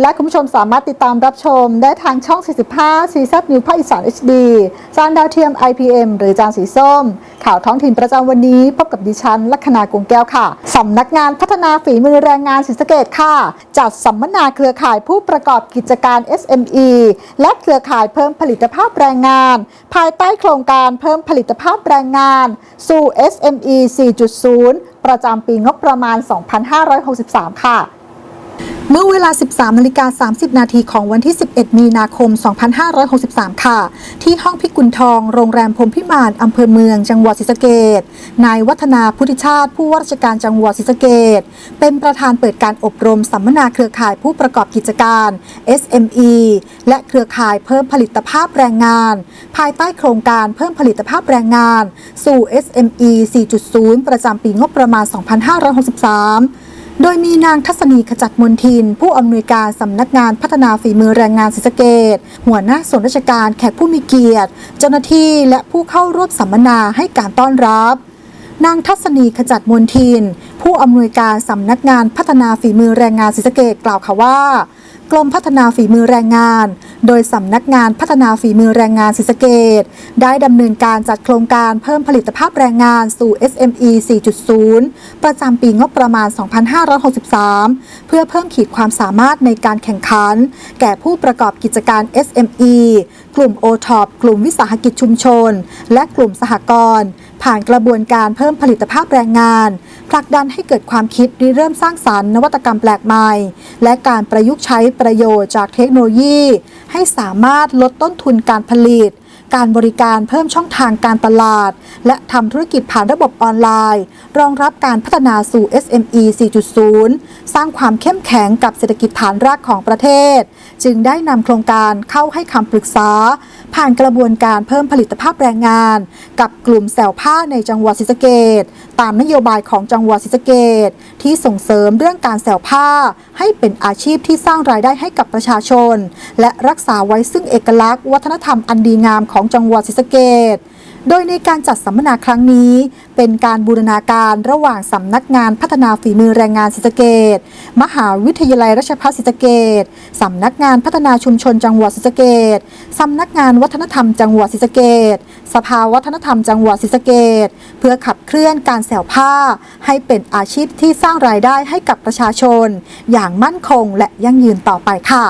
และคุณผู้ชมสามารถติดตามรับชมได้ทางช่อง 45ซีซับนิวภาคอีสาน HD จานดาวเทียม IPM หรือจานสีส้ม ข่าวท้องถิ่นประจำวันนี้พบกับดิฉัน ลัคนากรุงแก้วค่ะ สำนักงานพัฒนาฝีมือแรงงานศรีสะเกดค่ะ จัดสัมมนาเครือข่ายผู้ประกอบกิจการ SME และเครือข่ายเพิ่มผลิตภาพแรงงาน ภายใต้โครงการเพิ่มผลิตภาพแรงงาน สู่ SME 4.0 ประจำปีงบประมาณ 2563 ค่ะ เมื่อเวลา 13นาฬิกา30 นาทีของวันที่ 11 มีนาคม 2563 ค่ะ ที่ห้องพิกุลทอง โรงแรมพรมพิมานอำเภอเมือง จังหวัดศรีสะเกดนายวัฒนาพุทธิชาติ ผู้ว่าราชการจังหวัดศรีสะเกดเป็นประธานเปิดการอบรมสัมมนาเครือข่ายผู้ประกอบกิจการ SME และเครือข่ายเพิ่มผลิตภาพแรงงาน ภายใต้โครงการเพิ่มผลิตภาพแรงงาน สู่ SME 4.0 ประจำปีงบประมาณ 2563 โดยมีนางทัศนีขจัดมนทิน ผู้อำนวยการสำนักงานพัฒนาฝีมือแรงงานศรีสะเกดหัวหน้าส่วนราชการแขกผู้มีเกียรติ เจ้าหน้าที่และผู้เข้าร่วมสัมมนาให้การต้อนรับ นางทัศนีขจัดมนทิน ผู้อำนวยการสำนักงานพัฒนาฝีมือแรงงานศรีสะเกดกล่าวค่ะว่า กรมพัฒนาฝีมือแรงงาน โดยสำนักงานพัฒนาฝีมือแรงงานศรีสะเกดได้ดำเนินการจัดโครงการเพิ่มผลิตภาพแรงงานสู่ SME 4.0 ประจำปีงบประมาณ 2563 เพื่อเพิ่มขีดความสามารถในการแข่งขัน แก่ผู้ประกอบกิจการ SME กลุ่มโอท็อปกลุ่มวิสาหกิจชุมชน และกลุ่มสหกรณ์ผ่านกระบวนการเพิ่มผลิตภาพแรงงานผลักดันให้เกิดความคิดริเริ่มสร้างสารรค์นวัตกรรมแปลกใหม่ และการประยุกต์ใช้ประโยชน์จากเทคโนโลยี ให้สามารถลดต้นทุนการผลิต การบริการเพิ่มช่องทางการตลาด และทำธุรกิจผ่านระบบออนไลน์ รองรับการพัฒนาสู่ SME 4.0 สร้างความเข้มแข็งกับเศรษฐกิจฐานรากของประเทศ จึงได้นำโครงการเข้าให้คำปรึกษา ผ่านกระบวนการเพิ่มผลิตภาพแรงงาน กับกลุ่มแสวผ้าในจังหวัดศรีสะเกด ตามนโยบายของจังหวัดศรีสะเกดที่ส่งเสริมเรื่องการแสวผ้า ให้เป็นอาชีพที่สร้างรายได้ให้กับประชาชน และรักษาไว้ซึ่งเอกลักษณ์วัฒนธรรมอันดีงามของจังหวัดศรีสะเกด โดยในการจัดสัมมนาครั้งนี้ เป็นการบูรณาการระหว่างสำนักงานพัฒนาฝีมือแรงงานศรีสะเกดมหาวิทยาลัยราชภัฏศรีสะเกดสำนักงานพัฒนาชุมชนจังหวัดศรีสะเกดสำนักงานวัฒนธรรมจังหวัดศรีสะเกดสภาวัฒนธรรมจังหวัดศรีสะเกดเพื่อขับเคลื่อนการแสวผ้า ให้เป็นอาชีพที่สร้างรายได้ให้กับประชาชน อย่างมั่นคงและยั่งยืนต่อไปค่ะ